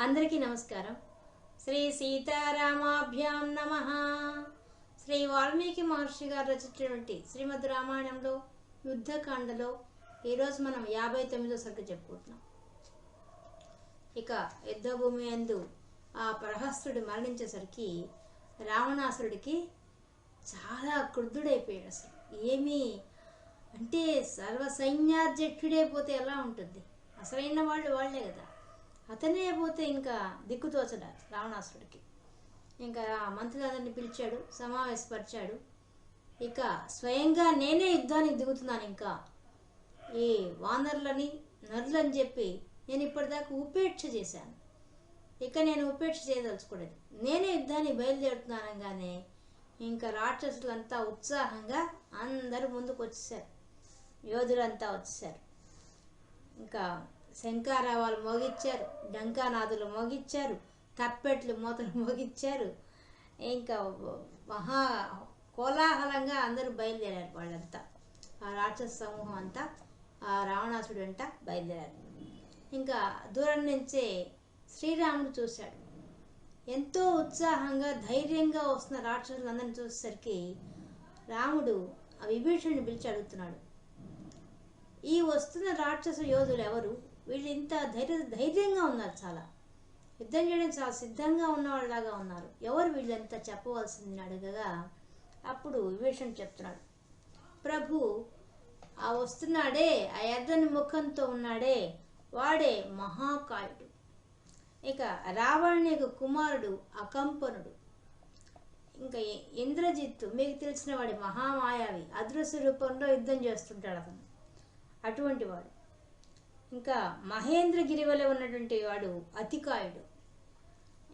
అందరికీ నమస్కారం. శ్రీ సీతారామాభ్యాం నమ. శ్రీ వాల్మీకి మహర్షి గారు రచించినటువంటి శ్రీమద్ రామాయణంలో యుద్ధకాండలో ఈరోజు మనం యాభై తొమ్మిదో సరుకు చెప్పుకుంటున్నాం. ఇక యుద్ధభూమి అందు ఆ ప్రహస్తుడు మరణించేసరికి రావణాసురుడికి చాలా క్రుద్ధుడైపోయాడు అసలు. ఏమీ అంటే సర్వ సైన్యాధ్యక్షుడే ఎలా ఉంటుంది? అసలైన వాళ్ళు వాళ్ళే కదా. అతనే పోతే ఇంకా దిక్కుతోచడ రావణాసురుడికి. ఇంకా మంత్రులందరినీ పిలిచాడు సమావేశపరిచాడు. ఇక స్వయంగా నేనే యుద్ధానికి దిగుతున్నాను ఇంకా. ఈ వానరులని నరులని చెప్పి నేను ఇప్పటిదాకా ఉపేక్ష చేశాను. ఇక నేను ఉపేక్ష చేయదలుచుకోలేదు. నేనే యుద్ధాన్ని బయలుదేరుతున్నాను అనగానే ఇంకా రాక్షసులంతా ఉత్సాహంగా అందరూ ముందుకు వచ్చేసారు యోధులంతా వచ్చేసారు ఇంకా శంకారావాలు మోగిచ్చారు డంకానాథులు మోగిచ్చారు తప్పెట్లు మూతలు మోగిచ్చారు. ఇంకా మహా కోలాహలంగా అందరూ బయలుదేరారు వాళ్ళంతా. ఆ రాక్షస సమూహం అంతా ఆ రావణాసుడు అంట బయలుదేరారు. ఇంకా దూరం నుంచే శ్రీరాముడు చూశాడు. ఎంతో ఉత్సాహంగా ధైర్యంగా వస్తున్న రాక్షసులందరిని చూసేసరికి రాముడు ఆ విభీషణుని పిలిచి అడుగుతున్నాడు ఈ వస్తున్న రాక్షస యోధులు ఎవరు? వీళ్ళు ఇంత ధైర్య ధైర్యంగా ఉన్నారు చాలా. యుద్ధం చేయడం చాలా సిద్ధంగా ఉన్నవాళ్ళలాగా ఉన్నారు. ఎవరు వీళ్ళంతా చెప్పవలసింది అడగగా అప్పుడు విభీషణ్ చెప్తున్నాడు. ప్రభు ఆ వస్తున్నాడే ఆ ఎర్రని ముఖంతో ఉన్నాడే వాడే మహాకాయుడు. ఇక రావణ్యకు కుమారుడు అకంపనుడు. ఇంకా ఇంద్రజిత్తు మీకు తెలిసిన వాడి మహామాయావి అదృశ్య రూపంలో యుద్ధం చేస్తుంటాడు అతను. అటువంటి వాడు. ఇంకా మహేంద్రగిరి వలె ఉన్నటువంటి వాడు అతికాయుడు.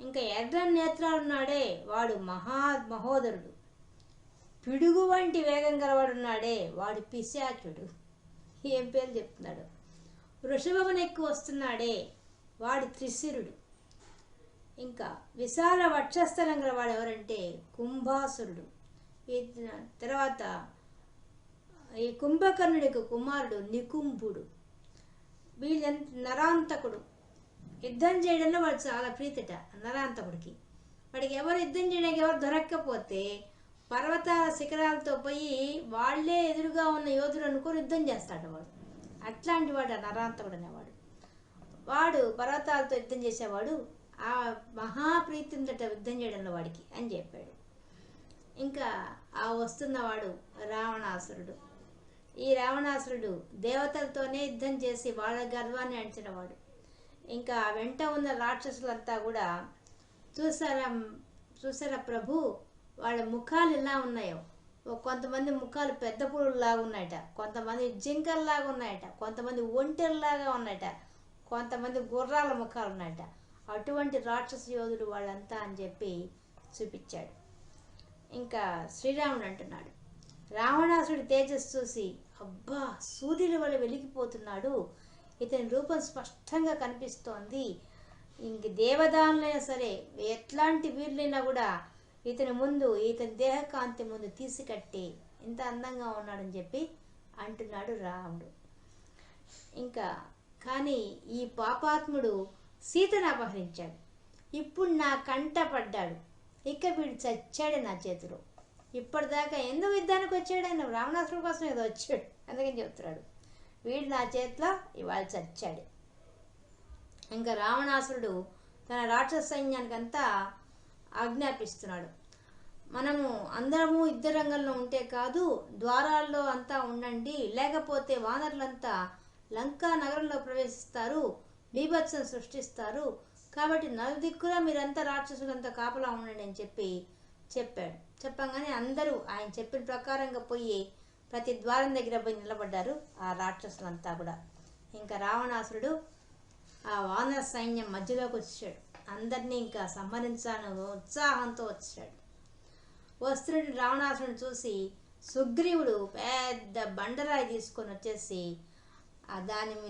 ఇంకా ఎర్ర నేత్రాలు ఉన్నాడే వాడు మహా మహోదరుడు. పిడుగు వంటి వేగం గలవాడున్నాడే వాడు పిశాచుడు. ఏం పేరు చెప్తున్నాడు? వృషభమునెక్కి వస్తున్నాడే వాడు త్రిశిరుడు. ఇంకా విశాల వక్షస్థలం గలవాడు ఎవరంటే కుంభాసురుడు. ఈ తర్వాత ఈ కుంభకర్ణుడికి కుమారుడు నికుంభుడు. వీళ్ళ నరాంతకుడు. యుద్ధం చేయడంలో వాడు చాలా ప్రీతిట నరాంతకుడికి. వాడికి ఎవరు యుద్ధం చేయడానికి ఎవరు దొరక్కపోతే పర్వతాల శిఖరాలతో పోయి వాళ్ళే ఎదురుగా ఉన్న యోధులు అనుకుని యుద్ధం చేస్తాడు వాడు. అట్లాంటి వాడు ఆ నరాంతకుడు అనేవాడు. వాడు పర్వతాలతో యుద్ధం చేసేవాడు. ఆ మహాప్రీతిందట యుద్ధం చేయడంలో వాడికి అని చెప్పాడు. ఇంకా ఆ వస్తున్నవాడు రావణాసురుడు. ఈ రావణాసురుడు దేవతలతోనే యుద్ధం చేసి వాళ్ళ గర్వాన్ని అణిచినవాడు. ఇంకా వెంట ఉన్న రాక్షసులంతా కూడా చూసారా చూసారా ప్రభు? వాళ్ళ ముఖాలు ఎలా ఉన్నాయో? కొంతమంది ముఖాలు పెద్ద పురుగులాగా ఉన్నాయట కొంతమంది జింకల్లాగా ఉన్నాయట కొంతమంది ఒంటెల్లాగా ఉన్నాయట కొంతమంది గుర్రాల ముఖాలు ఉన్నాయట. అటువంటి రాక్షస యోధుడు వాళ్ళంతా అని చెప్పి చూపించాడు. ఇంకా శ్రీరాముడు అంటున్నాడు రావణాసుడి తేజస్సు చూసి అబ్బా సూర్యుల వల్ల వెలిగిపోతున్నాడు. ఇతని రూపం స్పష్టంగా కనిపిస్తోంది. ఇంక దేవదానులైనా సరే ఎట్లాంటి వీరులైనా కూడా ఇతని ముందు ఇతని దేహకాంతి ముందు తీసికట్టి ఇంత అందంగా ఉన్నాడని చెప్పి అంటున్నాడు రాముడు. ఇంకా కానీ ఈ పాపాత్ముడు సీతను అపహరించాడు. ఇప్పుడు నా కంట పడ్డాడు. ఇక వీడు చచ్చాడు నా చేతిలో. ఇప్పటిదాకా ఎందుకు యుద్ధానికి వచ్చాడు ఆయన రావణాసుడు కోసం ఏదో వచ్చాడు. అందుకని చెప్తున్నాడు. వీడు నా చేతిలో ఇవాళ చచ్చాడు. ఇంకా రావణాసురుడు తన రాక్షస సైన్యానికంతా ఆజ్ఞాపిస్తున్నాడు. మనము అందరము యుద్ధ రంగంలో ఉంటే కాదు ద్వారాల్లో అంతా ఉండండి లేకపోతే వానరులంతా లంకా నగరంలో ప్రవేశిస్తారు బీభత్సం సృష్టిస్తారు. కాబట్టి నలుదిక్కులా మీరంతా రాక్షసులంతా కాపలా ఉండండి అని చెప్పి చెప్పాడు. చెప్పంగానే అందరూ ఆయన చెప్పిన ప్రకారంగా పోయి ప్రతి ద్వారం దగ్గర పోయి నిలబడ్డారు ఆ రాక్షసులంతా కూడా. ఇంకా రావణాసురుడు ఆ వానర సైన్యం మధ్యలోకి వచ్చాడు. అందరినీ ఇంకా సంహరించాలని ఉత్సాహంతో వచ్చాడు. వస్త్రుడి రావణాసురుని చూసి సుగ్రీవుడు పెద్ద బండరాయి తీసుకొని వచ్చేసి ఆ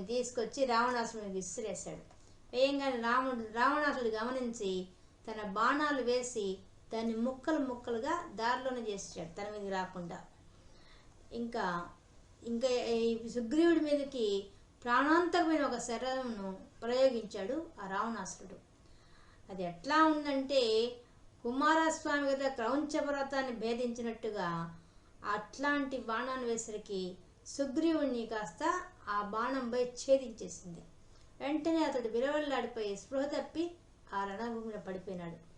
తీసుకొచ్చి రావణాసురుని విసిరేశాడు. వేయంగానే రాముడు రావణాసురుడు గమనించి తన బాణాలు వేసి దాన్ని ముక్కలు ముక్కలుగా దారిలోనే చేసేసాడు తన మీదకి రాకుండా. ఇంకా ఇంకా ఈ సుగ్రీవుడి మీదకి ప్రాణాంతకమైన ఒక శరమును ప్రయోగించాడు ఆ రావణాసురుడు. అది ఎట్లా ఉందంటే కుమారస్వామి కదా క్రౌంచ పర్వతాన్ని భేదించినట్టుగా అట్లాంటి బాణాన్ని వేసరికి సుగ్రీవుణ్ణి కాస్త ఆ బాణం ఛేదించేసింది. వెంటనే అతడు విలవల్లాడిపోయి స్పృహ తప్పి ఆ రణభూమిలో పడిపోయినాడు.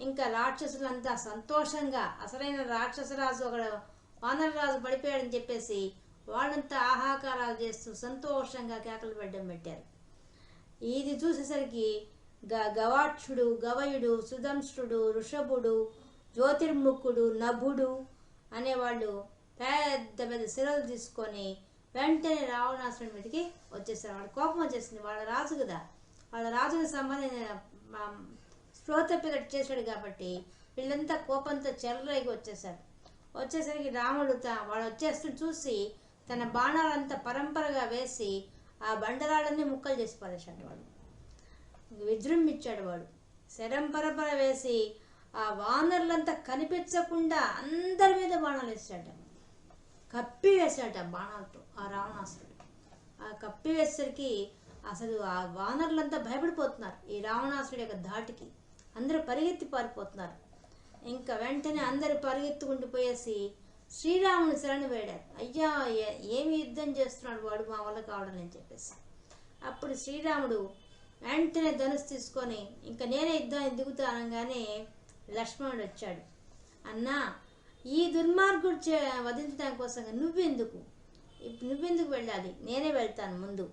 ఇంకా రాక్షసులంతా సంతోషంగా అసలైన రాక్షసరాజు ఒక వానరరాజు పడిపోయాడని చెప్పేసి వాళ్ళంతా ఆహాకారాలు చేస్తూ సంతోషంగా కేకలు పెట్టడం పెట్టారు. ఇది చూసేసరికి గ గవాక్షుడు గవయుడు సుధంసుడు ఋషభుడు జ్యోతిర్ముఖుడు నభుడు అనేవాళ్ళు పెద్ద పెద్ద శిరలు తీసుకొని వెంటనే రావణాసురుడి మీదకి వచ్చేసారు వాళ్ళ కోపం వచ్చేసింది. వాళ్ళ రాజు కదా. వాళ్ళ రాజుకి సంబంధించిన ఫ్లో స్పృహ తప్పినట్టు చేశాడు కాబట్టి వీళ్ళంతా కోపంతో చెర్రకి వచ్చేసారు వచ్చేసరికి రాముడు తన వాడు వచ్చేస్తుని చూసి తన బాణాలంతా పరంపరగా వేసి ఆ బండరాళ్ళన్నీ ముక్కలు చేసి పడేశాడు వాడు. విజృంభించాడు వాడు. శరం పరపర వేసి ఆ వానర్లంతా కనిపించకుండా అందరి మీద బాణాలు వేసాడు కప్పి వేసాట బాణాలతో ఆ రావణాసురుడు. ఆ కప్పి వేసరికి అసలు ఆ వానర్లంతా భయపడిపోతున్నారు ఈ రావణాసురుడు యొక్క ధాటికి. అందరూ పరిగెత్తి పారిపోతున్నారు. ఇంకా వెంటనే అందరూ పరిగెత్తుకుంటూ పోయేసి శ్రీరాముని శరణు వేడారు. అయ్యా ఏమి యుద్ధం చేస్తున్నాడు వాడు మా వల్ల కావడం అని చెప్పేసి. అప్పుడు శ్రీరాముడు వెంటనే ధనుసు తీసుకొని ఇంకా నేనే యుద్ధం దిగుతా అనగానే లక్ష్మణుడు వచ్చాడు. అన్నా ఈ దుర్మార్గుడు చే వధించడం కోసం నువ్వెందుకు? ఇప్పుడు నువ్వెందుకు వెళ్ళాలి? నేనే వెళ్తాను ముందు.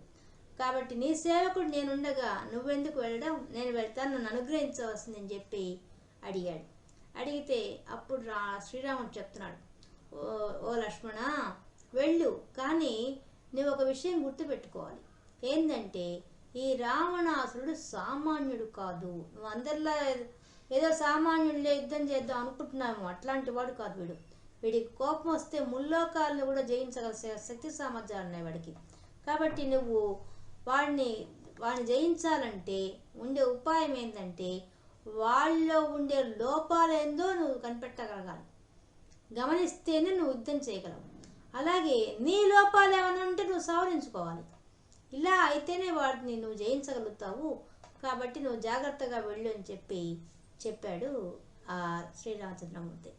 కాబట్టి నీ సేవకుడు నేనుండగా నువ్వెందుకు వెళ్ళడం? నేను వెళ్తాను నన్ను అనుగ్రహించవలసిందని చెప్పి అడిగాడు. అడిగితే అప్పుడు రా శ్రీరాముడు చెప్తున్నాడు. ఓ ఓ లక్ష్మణ వెళ్ళు కానీ నువ్వు ఒక విషయం గుర్తుపెట్టుకోవాలి. ఏంటంటే ఈ రావణాసురుడు సామాన్యుడు కాదు. నువ్వు అందరిలా ఏదో సామాన్యుడిలో యుద్ధం చేద్దాం అనుకుంటున్నాము అట్లాంటి వాడు కాదు వీడు. వీడికి కోపం వస్తే ముల్లోకాలను కూడా జయించగల శక్తి సామర్థ్యాలు ఉన్నాయి వాడికి. కాబట్టి నువ్వు వాడిని వాడిని జయించాలంటే ఉండే ఉపాయం ఏంటంటే వాళ్ళలో ఉండే లోపాలేందో నువ్వు కనిపెట్టగలగాలి. గమనిస్తేనే నువ్వు యుద్ధం చేయగలవు. అలాగే నీ లోపాలు ఏమైనా ఉంటే నువ్వు సవరించుకోవాలి. ఇలా అయితేనే వాటిని నువ్వు జయించగలుగుతావు. కాబట్టి నువ్వు జాగ్రత్తగా వెళ్ళు అని చెప్పి చెప్పాడు ఆ శ్రీరామచంద్రమూర్తి.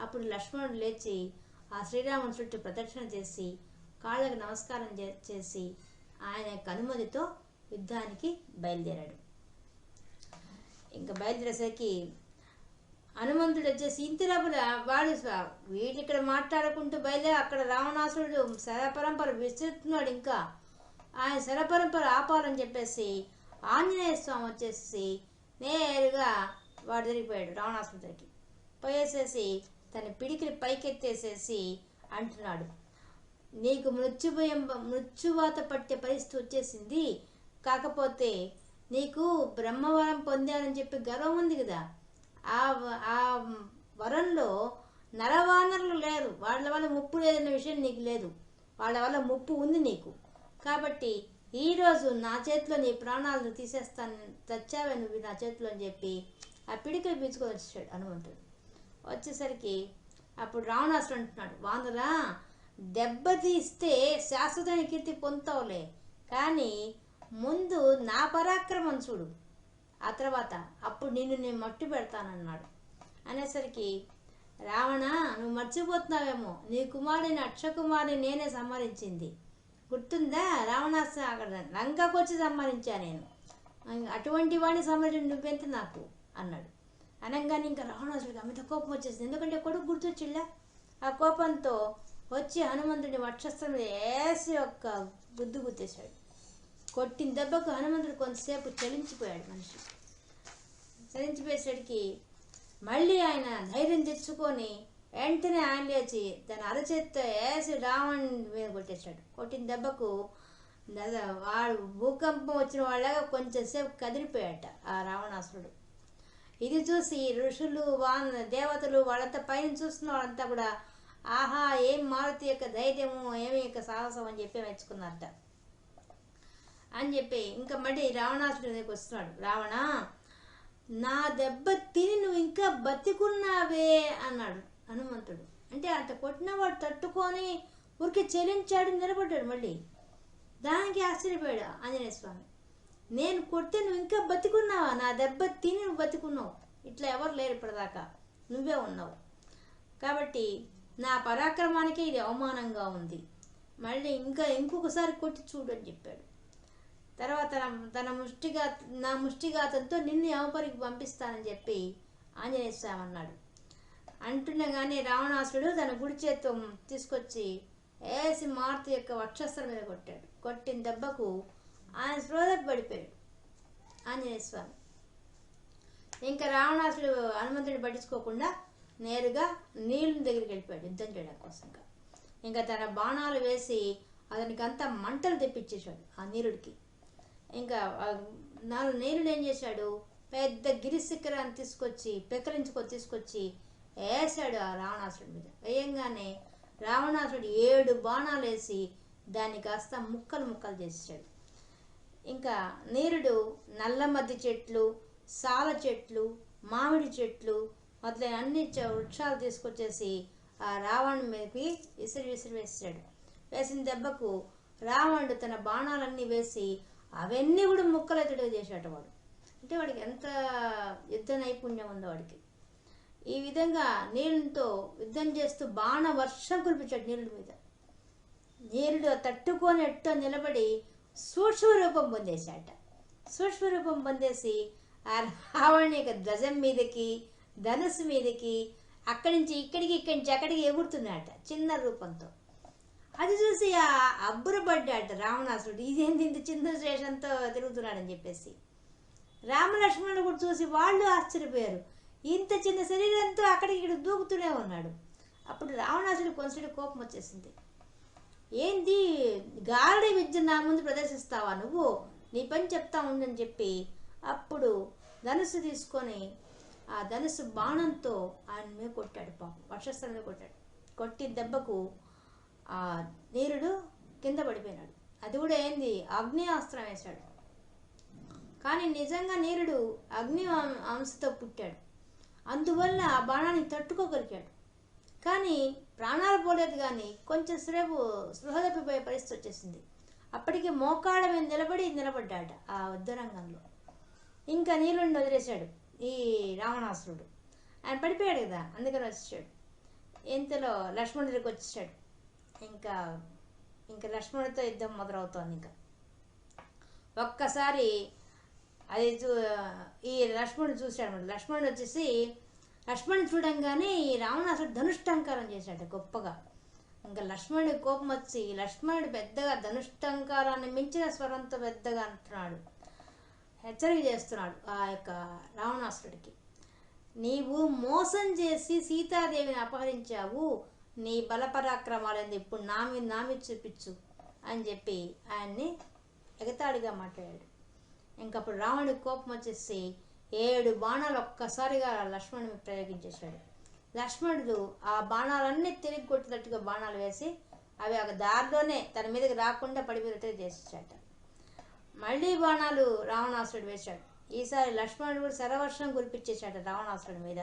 అప్పుడు లక్ష్మణుడు లేచి ఆ శ్రీరాముని చుట్టూ ప్రదక్షిణ చేసి కాళ్ళకు నమస్కారం చే- చేసి ఆయన యొక్క అనుమతితో యుద్ధానికి బయలుదేరాడు. ఇంకా బయలుదేరేసరికి హనుమంతుడు వచ్చేసి ఇంతిరపుల వాడు స్వ- వీళ్ళు ఇక్కడ మాట్లాడుకుంటూ బయలుదేరి అక్కడ రావణాసురుడు శరపరంపర విసురుతున్నాడు ఇంకా. ఆయన శరపరంపర ఆపాలని చెప్పేసి ఆంజనేయ స్వామి వచ్చేసి నేరుగా వాడు తిరిగిపోయాడు రావణాసురుడికి పోయేసేసి తన పిడికిని పైకెత్తేసేసి అంటున్నాడు. నీకు మృత్యుభయం మృత్యువాత పట్టే పరిస్థితి వచ్చేసింది. కాకపోతే నీకు బ్రహ్మవరం పొందానని చెప్పి గర్వం ఉంది కదా. ఆ ఆ వరంలో నరవానరులు లేరు. వాళ్ళ వల్ల ముప్పు లేదన్న విషయం నీకు లేదు. వాళ్ళ వల్ల ముప్పు ఉంది నీకు. కాబట్టి ఈరోజు నా చేతిలో నీ ప్రాణాలను తీసేస్తాను చచ్చావే నువ్వు నా చేతిలో అని చెప్పి ఆ పిడికలు పీచుకొని వచ్చాడు హనుమంతుడు. వచ్చేసరికి అప్పుడు రావణాసుడు అంటున్నాడు వానరా దెబ్బతీస్తే శాశ్వతమైన కీర్తి పొందుతావులే. కానీ ముందు నా పరాక్రమం చూడు. ఆ తర్వాత అప్పుడు నిన్ను నేను మట్టి పెడతానన్నాడు. అనేసరికి రావణ నువ్వు మర్చిపోతున్నావేమో. నీ కుమారుడిని అక్షకుమారిని నేనే సంహరించింది. గుర్తుందా? రావణాస్త్ర అక్కడ లంకకు వచ్చి సంహరించా నేను. అటువంటి వాడిని సంహరించి నువ్వెంత నాకు? అన్నాడు. అనగానే ఇంకా రావణాసుడికి అమిత కోపం వచ్చేసింది. ఎందుకంటే కొడుకు గుర్తొచ్చిళ్ళ ఆ కోపంతో వచ్చి హనుమంతుడి వక్షస్థం వేసి ఒక్క గుద్దు గుద్దేశాడు. కొట్టిన దెబ్బకు హనుమంతుడు కొంతసేపు చలించిపోయాడు మనిషి. చలించిపోయేసరికి మళ్ళీ ఆయన ధైర్యం తెచ్చుకొని వెంటనే ఆయన లేచి తన అరచేత్తో వేసి రావణ్ మీద కొట్టేశాడు. కొట్టిన దెబ్బకు వాడు భూకంపం వచ్చిన వాళ్ళగా కొంచెంసేపు కదిలిపోయాట ఆ రావణాసురుడు. ఇది చూసి ఋషులు వాన దేవతలు వాళ్ళంతా పైన చూస్తున్న వాళ్ళంతా కూడా ఆహా ఏం మారుతి యొక్క ధైర్యము ఏమి యొక్క సాహసం అని చెప్పి మెచ్చుకున్నారట. అని చెప్పి ఇంకా మళ్ళీ రావణాసుడి దగ్గరికి వస్తున్నాడు. రావణ నా దెబ్బ తిని నువ్వు ఇంకా బతికున్నావే అన్నాడు హనుమంతుడు. అంటే అంత కొట్టిన వాడు తట్టుకొని ఊరికి చెలించాడు నిలబడ్డాడు మళ్ళీ. దానికి ఆశ్చర్యపోయాడు ఆంజనేయ స్వామి. నేను కొడితే నువ్వు ఇంకా బతికున్నావా? నా దెబ్బ తిని నువ్వు బతికున్నావు. ఇట్లా ఎవరు లేరు ఇప్పటిదాకా. నువ్వే ఉన్నావు. కాబట్టి నా పరాక్రమానికి ఇది అవమానంగా ఉంది. మళ్ళీ ఇంకా ఇంకొకసారి కొట్టి చూడు అని చెప్పాడు. తర్వాత తన- ముష్టిగా నా ముష్టిఘాతంతో నిన్ను యమపరికి పంపిస్తానని చెప్పి ఆంజనేయ స్వామి అన్నాడు. అంటుండగానే రావణాసుడు తన గుడి చేత్తో తీసుకొచ్చి ఏసి మారుతి యొక్క వక్షస్థలం మీద కొట్టాడు. కొట్టిన దెబ్బకు ఆయన స్రోదకు పడిపోయాడు ఆంజనేయ స్వామి. ఇంకా రావణాసుడు హనుమంతుడిని పట్టించుకోకుండా నేరుగా నీళ్ళ దగ్గరికి వెళ్ళిపోయాడు యుద్ధం చేయడం కోసంగా ఇంకా. తన బాణాలు వేసి అతనికి అంతా మంటలు తెప్పించేశాడు ఆ నీరుడికి ఇంకా నాలుగు నీరుడు ఏం చేశాడు? పెద్ద గిరిశిఖరాన్ని తీసుకొచ్చి పెకలించుకొని తీసుకొచ్చి వేసాడు ఆ రావణాసుడి మీద. వేయంగానే రావణాసుడు ఏడు బాణాలు వేసి దాన్ని కాస్త ముక్కలు ముక్కలు చేసాడు ఇంకా నీరుడు నల్ల మద్ది చెట్లు సాల చెట్లు మామిడి చెట్లు మొదలైన అన్ని వృక్షాలు తీసుకొచ్చేసి ఆ రావణుడి మీదకి విసిరి విసిరి వేసాడు వేసిన దెబ్బకు రావణుడు తన బాణాలన్నీ వేసి అవన్నీ కూడా ముక్కలెత్తడిగా చేశాడు వాడు. అంటే వాడికి ఎంత యుద్ధ నైపుణ్యం ఉందో వాడికి. ఈ విధంగా నీళ్ళతో యుద్ధం చేస్తూ బాణ వర్షం కురిపించాడు నీళ్ళ మీద. నీరుడు తట్టుకోనట్టు నిలబడి సూక్ష్మ రూపం పొందేశాట. సూక్ష్మ రూపం పొందేసి ఆ రావణి యొక్క ధ్వజం మీదకి ధనుసు మీదకి అక్కడి నుంచి ఇక్కడికి ఇక్కడి నుంచి అక్కడికి ఎగురుతున్నాడట చిన్న రూపంతో. అది చూసి ఆ అబ్బురపడ్డాట రావణాసుడు ఇదేంటి ఇంత చిన్న శేషంతో తిరుగుతున్నాడని చెప్పేసి. రామలక్ష్మణుడు కూడా చూసి వాళ్ళు ఆశ్చర్యపోయారు. ఇంత చిన్న శరీరంతో అక్కడికి ఇక్కడ దూకుతూనే ఉన్నాడు. అప్పుడు రావణాసుడు కొంచెం కోపం వచ్చేసింది. ఏంది గారడి విద్య నా ముందు ప్రదర్శిస్తావా నువ్వు? నీ పని చెప్తా ఉందని చెప్పి అప్పుడు ధనుసు తీసుకొని ఆ ధనుసు బాణంతో ఆయన మీద కొట్టాడు పాపం. వర్షస్థలం కొట్టాడు. కొట్టి దెబ్బకు ఆ నీరుడు కింద పడిపోయినాడు. అది కూడా ఏంది? అగ్ని అస్త్రం వేశాడు. కానీ నిజంగా నీరుడు అగ్ని అంశతో పుట్టాడు. అందువల్ల ఆ బాణాన్ని తట్టుకోగలిగాడు. కానీ ప్రాణాలు పోలేదు కానీ కొంచెం సేపు స్పృహ తప్పిపోయే పరిస్థితి వచ్చేసింది. అప్పటికి మోకాళ్ళ మీద నిలబడి నిలబడ్డాడు ఆ యుద్ధరంగంలో. ఇంకా నీళ్ళుండి వదిలేశాడు. ఈ రావణాసురుడు. ఆయన పడిపోయాడు కదా అందుకని వచ్చాడు. ఇంతలో లక్ష్మణుడికి వచ్చాడు. ఇంకా ఇంకా లక్ష్మణుడితో యుద్ధం మొదలవుతోంది ఇంకా. ఒక్కసారి అది చూ ఈ లక్ష్మణుడు చూశాడు లక్ష్మణుడు వచ్చేసి లక్ష్మణుడు చూడంగానే ఈ రావణాసుడు ధనుష్టంకారం చేశాడు గొప్పగా. ఇంకా లక్ష్మణుడి కోపం వచ్చి లక్ష్మణుడు పెద్దగా ధనుష్టంకారాన్ని మించిన స్వరంతో పెద్దగా అంటున్నాడు. హెచ్చరిక చేస్తున్నాడు ఆ యొక్క రావణాసురుడికి. నీవు మోసం చేసి సీతాదేవిని అపహరించావు నీ బలపరాక్రమాలేంది ఇప్పుడు నా మీద నా మీద చూపించు అని చెప్పి ఆయన్ని ఎగతాడిగా మాట్లాడాడు. ఇంకప్పుడు రావణుడికి కోపం వచ్చేసి ఏడు బాణాలు ఒక్కసారిగా లక్ష్మణుని ప్రయోగించేశాడు. లక్ష్మణుడు ఆ బాణాలన్నీ తిరిగి కొట్టేటట్టుగా బాణాలు వేసి అవి ఒక దారిలోనే తన మీదకి రాకుండా పడిపోయేటట్టుగా చేసేసాట మళ్ళీ బాణాలు రావణాసురుడు వేశాడు ఈసారి లక్ష్మణుడు కూడా శరవర్షం కురిపించేశాడు రావణాసురుడి మీద.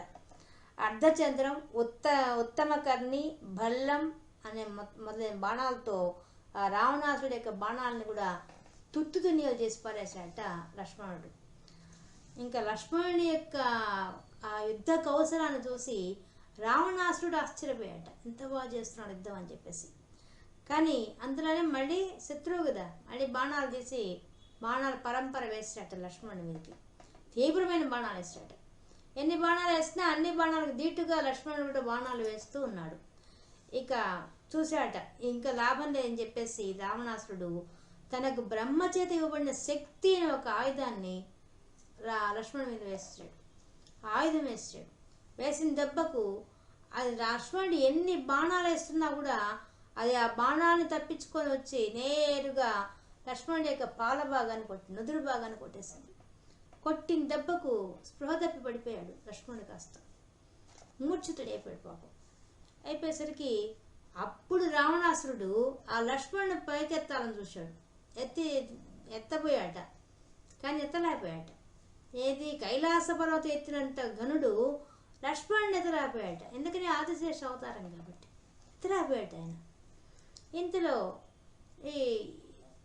అర్ధచంద్రం ఉత్త ఉత్తమకర్ణి భల్లం అనే మొదలైన బాణాలతో ఆ రావణాసురుడి యొక్క బాణాలను కూడా తుత్తు తునియలు చేసి పారేశాడట లక్ష్మణుడు. ఇంకా లక్ష్మణుని యొక్క ఆ యుద్ధ కౌశలాన్ని చూసి రావణాసురుడు ఆశ్చర్యపోయాట ఎంత బాగా చేస్తున్నాడు యుద్ధం అని చెప్పేసి. కానీ అందులోనే మళ్ళీ శత్రువు కదా మళ్ళీ బాణాలు తీసి బాణాలు పరంపర వేసాట లక్ష్మణుడి మీదకి. తీవ్రమైన బాణాలు వేసాట. ఎన్ని బాణాలు వేసినా అన్ని బాణాలకు దీటుగా లక్ష్మణుడు కూడా బాణాలు వేస్తూ ఉన్నాడు. ఇక చూశాట ఇంకా లాభం లేదని చెప్పేసి రావణాసురుడు తనకు బ్రహ్మచేత ఇవ్వబడిన శక్తి అనే ఒక ఆయుధాన్ని రా లక్ష్మణుడి మీద వేస్తాడు. ఆయుధం వేస్తాడు. వేసిన దెబ్బకు అది లక్ష్మణుడు ఎన్ని బాణాలు వేస్తున్నా కూడా అది ఆ బాణాన్ని తప్పించుకొని వచ్చి నేరుగా లక్ష్మణుడి యొక్క పాల భాగాన్ని కొట్టి నుదురు భాగాన్ని కొట్టేసింది కొట్టిన దెబ్బకు స్పృహ తప్పి పడిపోయాడు లక్ష్మణుడు కాస్త. మూర్ఛితుడైపోయాడు పాపం. అయిపోయేసరికి అప్పుడు రావణాసురుడు ఆ లక్ష్మణుని పైకెత్తాలని చూశాడు. ఎత్తి ఎత్తపోయాట కానీ ఎత్తలేకపోయాట ఏది కైలాస పర్వతం ఎత్తినంత ఘనుడు లక్ష్మణుని ఎత్తలేకపోయాట ఎందుకని ఆదిశేష అవతారం కాబట్టి. ఎత్తలేకపోయాట ఆయన. ఇంతలో ఈ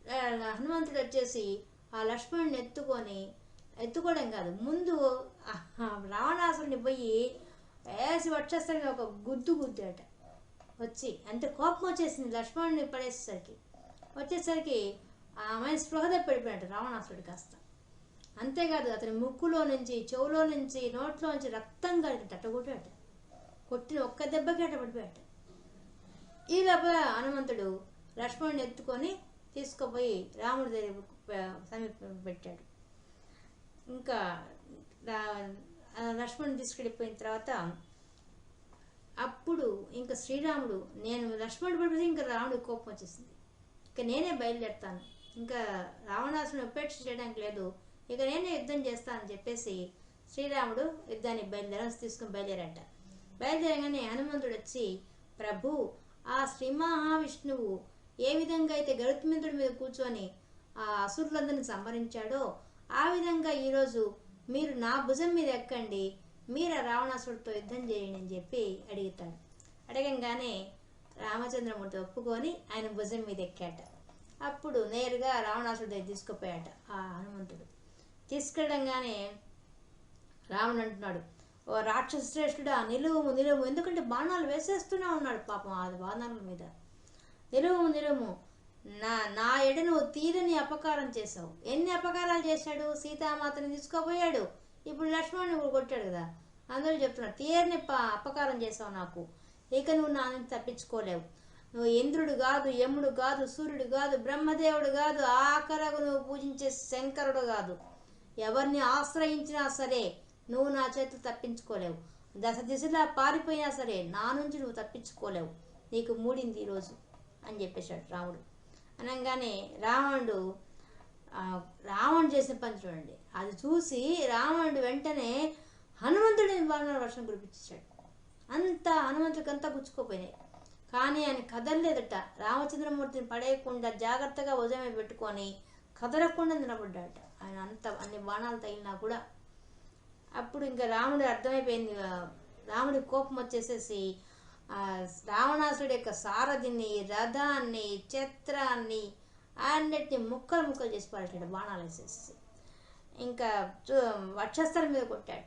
హనుమంతుడు వచ్చేసి ఆ లక్ష్మణుని ఎత్తుకొని ఎత్తుకోవడం కాదు ముందు ఆ రావణాసురుని పోయి వేసి వచ్చేసరికి ఒక గుద్దు గుద్దాట వచ్చి అంటే కోపం వచ్చేసింది లక్ష్మణుని పడేసేసరికి. వచ్చేసరికి ఆమె స్పృహ పడిపోయాడు రావణాసురుడు కాస్త. అంతేకాదు అతని ముక్కులో నుంచి చెవులో నుంచి నోట్లో నుంచి రక్తం కలిగి తట్టగొట్టాడు కొట్టిన ఒక్క దెబ్బకి అట్ట పడిపోయాడు ఈ లోపల హనుమంతుడు లక్ష్మణుని ఎత్తుకొని తీసుకుపోయి రాముడి దగ్గర సమీపం పెట్టాడు ఇంకా లక్ష్మణ్ లక్ష్మణుని తీసుకెళ్ళిపోయిన తర్వాత అప్పుడు ఇంకా శ్రీరాముడు నేను లక్ష్మణుడు పడిపోతే ఇంకా రాముడికి కోపం వచ్చేసింది. ఇక నేనే బయలుదేరుతాను. ఇంకా రావణాసుని ఉపేక్ష చేయడానికి లేదు. ఇక నేనే యుద్ధం చేస్తానని చెప్పేసి శ్రీరాముడు యుద్ధాన్ని బయలుదేరం తీసుకుని బయలుదేరంట బయలుదేరగానే హనుమంతుడు వచ్చి ప్రభు ఆ శ్రీ మహావిష్ణువు ఏ విధంగా అయితే గరుత్మంతుడి మీద కూర్చొని ఆ అసురులందరిని సంహరించాడో ఆ విధంగా ఈరోజు మీరు నా భుజం మీద ఎక్కండి మీరు ఆ రావణాసుడితో యుద్ధం చేయండి అని చెప్పి అడుగుతాడు. అడగంగానే రామచంద్రమూర్తి ఒప్పుకొని ఆయన భుజం మీద ఎక్కాట. అప్పుడు నేరుగా రావణాసుడి దగ్గర తీసుకుపోయాట ఆ హనుమంతుడు. తీసుకెళ్ళంగానే రావణుడు అంటున్నాడు ఓ రాక్షస శ్రేష్ఠుడా నిలువు నిలువు ఎందుకంటే బాణాలు వేసేస్తూనే ఉన్నాడు పాపం ఆ బాణాల మీద. నిలువుము నిలువుము నా నా ఎడ నువ్వు తీరని అపకారం చేసావు ఎన్ని అపకారాలు చేశాడు? సీతామాతని తీసుకోపోయాడు. ఇప్పుడు లక్ష్మణుని కూడా కొట్టాడు కదా. అందరూ చెప్తున్నారు తీరని ప అపకారం చేసావు నాకు. ఇక నువ్వు నా నుంచి తప్పించుకోలేవు. నువ్వు ఇంద్రుడు కాదు యముడు కాదు సూర్యుడు కాదు బ్రహ్మదేవుడు కాదు ఆఖరకు నువ్వు పూజించే శంకరుడు కాదు. ఎవరిని ఆశ్రయించినా సరే నువ్వు నా చేతులు తప్పించుకోలేవు. దశ దిశలా పారిపోయినా సరే నా నుంచి నువ్వు తప్పించుకోలేవు. నీకు మూడింది ఈరోజు అని చెప్పేశాడు రాముడు. అనగానే రావణుడు రావణుడు చేసిన పని చూడండి. అది చూసి రావణుడు వెంటనే హనుమంతుడి బాణ వర్షం కురిపించాడు. అంతా హనుమంతుడికి అంతా గుచ్చుకోపోయినాయి. కానీ ఆయన కదలలేదట. రామచంద్రమూర్తిని పడేయకుండా జాగ్రత్తగా ఉదయమే పెట్టుకొని కదలకుండా నిలబడ్డాట ఆయన అంత అన్ని బాణాలు తగిలినా కూడా. అప్పుడు ఇంకా రాముడు అర్థమైపోయింది రాముడి కోపం వచ్చేసేసి రావణాసుడి యొక్క సారథిని రథాన్ని ఛత్రాన్ని అన్నిటిని ముక్కలు ముక్కలు చేసి పడేటాడు బాణాలు వేసేసి. ఇంకా చూ- వక్షస్థలం మీద కొట్టాట.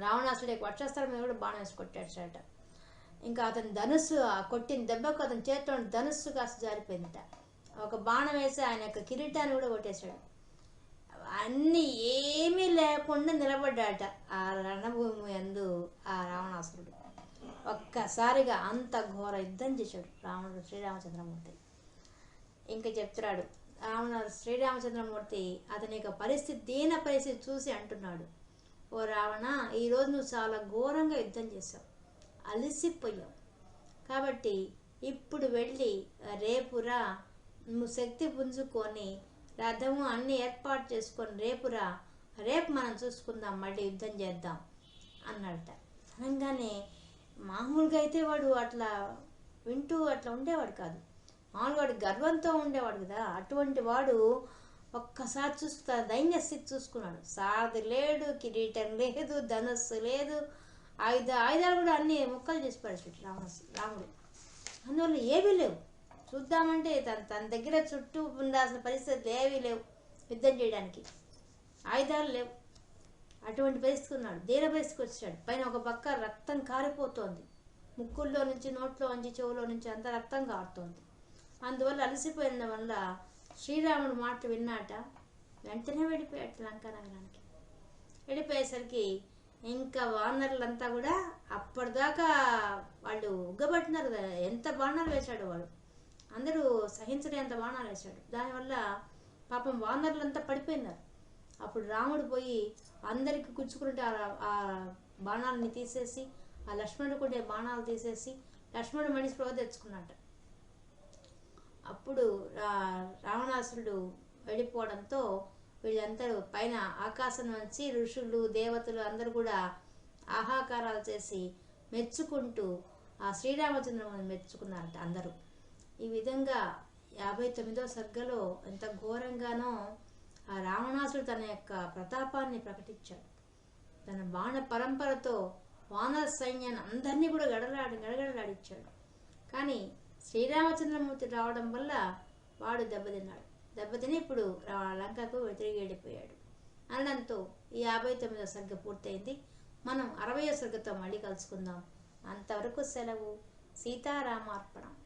రావణాసుడి యొక్క వక్షస్థలం మీద కూడా బాణం వేసి కొట్టాడు చాట ఇంకా అతని ధనుస్సు ఆ కొట్టిన దెబ్బకు అతని చేతిలో ధనుస్సు కాస్త జారిపోయిందట. ఒక బాణం వేసి ఆయన యొక్క కిరీటాన్ని కూడా కొట్టేశాడు. అన్నీ ఏమీ లేకుండా నిలబడ్డాట ఆ రణభూమి అందు ఆ రావణాసురుడు. ఒక్కసారిగా అంత ఘోర యుద్ధం చేశాడు రావణుడు శ్రీరామచంద్రమూర్తి. ఇంకా చెప్తున్నాడు రావణ శ్రీరామచంద్రమూర్తి అతని యొక్క పరిస్థితి దీన పరిస్థితి చూసి అంటున్నాడు. ఓ రావణ ఈరోజు నువ్వు చాలా ఘోరంగా యుద్ధం చేశావు అలసిపోయావు. కాబట్టి ఇప్పుడు వెళ్ళి రేపురా నువ్వు శక్తి పుంజుకొని రథము అన్ని ఏర్పాటు చేసుకొని రేపురా రేపు మనం చూసుకుందాం మళ్ళీ యుద్ధం చేద్దాం అన్నట అనగానే మామూలుగా అయితే వాడు అట్లా వింటూ అట్లా ఉండేవాడు కాదు. మామూలుగా వాడు గర్వంతో ఉండేవాడు కదా అటువంటి వాడు ఒక్కసారి చూస్తా దైన్య స్థితి చూసుకున్నాడు. సారథి లేడు కిరీటం లేదు ధనుస్సు లేదు ఆయుధ ఆయుధాలు కూడా అన్ని ముక్కలు చేసి పడేసాడు రాముడు. అందువల్ల ఏమీ లేవు. చూద్దామంటే తన తన దగ్గర చుట్టూ ఉండాల్సిన పరిస్థితులు ఏవీ లేవు. యుద్ధం చేయడానికి. ఆయుధాలు లేవు. అటువంటి బయసుకున్నాడు ఉన్నాడు దీన పరిస్థితికి వచ్చాడు? పైన ఒక పక్క రక్తం కారిపోతోంది. ముక్కుల్లో నుంచి నోట్లో నుంచి చెవులో నుంచి అంత రక్తం కారుతోంది. అందువల్ల అలసిపోయిన వల్ల శ్రీరాముడు మాట విన్నాట వెంటనే వెళ్ళిపోయాడు లంకా నగరానికి. వెళ్ళిపోయేసరికి ఇంకా వానరులంతా కూడా అప్పటిదాకా వాళ్ళు ఉగ్గబట్టినారు కదా ఎంత బాణాలు వేశాడు వాడు. అందరూ సహించలేంత బాణాలు వేశాడు. దానివల్ల పాపం వానరులంతా పడిపోయినారు. అప్పుడు రాముడు పోయి అందరికి గుచ్చుకుంటే ఆ- బాణాలని తీసేసి ఆ లక్ష్మణుడు కూడా బాణాలు తీసేసి లక్ష్మణుడు మనిషి స్పృహ తెచ్చుకున్నట్ట అప్పుడు రా రావణాసురుడు వెళ్ళిపోవడంతో వీళ్ళందరూ పైన ఆకాశం నుంచి ఋషులు దేవతలు అందరూ కూడా ఆహాకారాలు చేసి మెచ్చుకుంటూ ఆ శ్రీరామచంద్రముని మెచ్చుకున్నారట అందరూ. ఈ విధంగా యాభై తొమ్మిదో సర్గలో ఎంత ఘోరంగానో ఆ రావణాసుడు తన యొక్క ప్రతాపాన్ని ప్రకటించాడు. తన బాణ పరంపరతో వానర సైన్యాన్ని అందరినీ కూడా గడలాడి గడగడలాడించాడు. కానీ శ్రీరామచంద్రమూర్తి రావడం వల్ల వాడు దెబ్బతిన్నాడు. దెబ్బతిని ఇప్పుడు లంకకు తిరిగి వెళ్ళిపోయాడు. అనడంతో ఈ యాభై తొమ్మిదో సర్గ పూర్తయింది. మనం అరవయో సర్గతో మళ్ళీ కలుసుకుందాం. అంతవరకు సెలవు. సీతారామార్పణం.